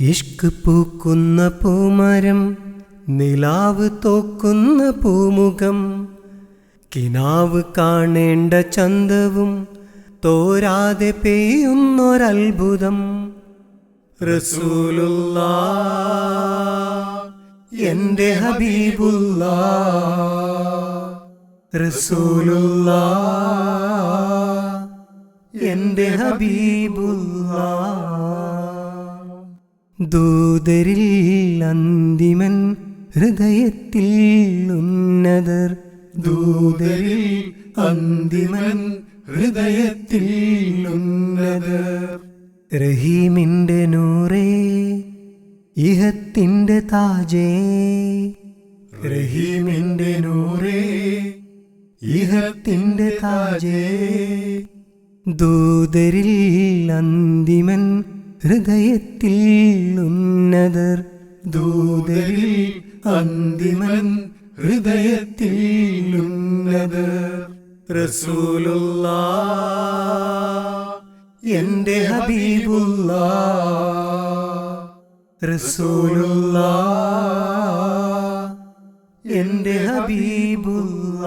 ഇഷ്ക് പൂക്കുന്ന പൂമരം നിലാവ് തോക്കുന്ന പൂമുഖം. കിനാവ് കാണേണ്ട ചന്തവും തോരാതെ പെയ്യുന്നൊരത്ഭുതം. റസൂലുള്ള എന്റെ ഹബീബുള്ള. റസൂലുള്ള എന്റെ ഹബീബുള്ള. ദൂതരിൽ അന്തിമൻ ഹൃദയത്തിൽ ഉന്നതർ. ദൂതരിൽ അന്തിമൻ ഹൃദയത്തിൽ ഉന്നതർ. റഹീമിന്റെ നൂറേ ഇഹത്തിന്റെ താജേ. റഹീമിന്റെ നൂറേ ഇഹത്തിന്റെ താജേ. ദൂതരിൽ അന്തിമൻ ഹൃദയത്തിൽ ഉന്നതർ ദൂതരിൽ അന്തിമൻ ഹൃദയത്തിൽ ഉന്നതർ. റസൂലുള്ള എന്റെ ഹബീബുള്ള. റസൂലുള്ള എന്റെ ഹബീബുള്ള.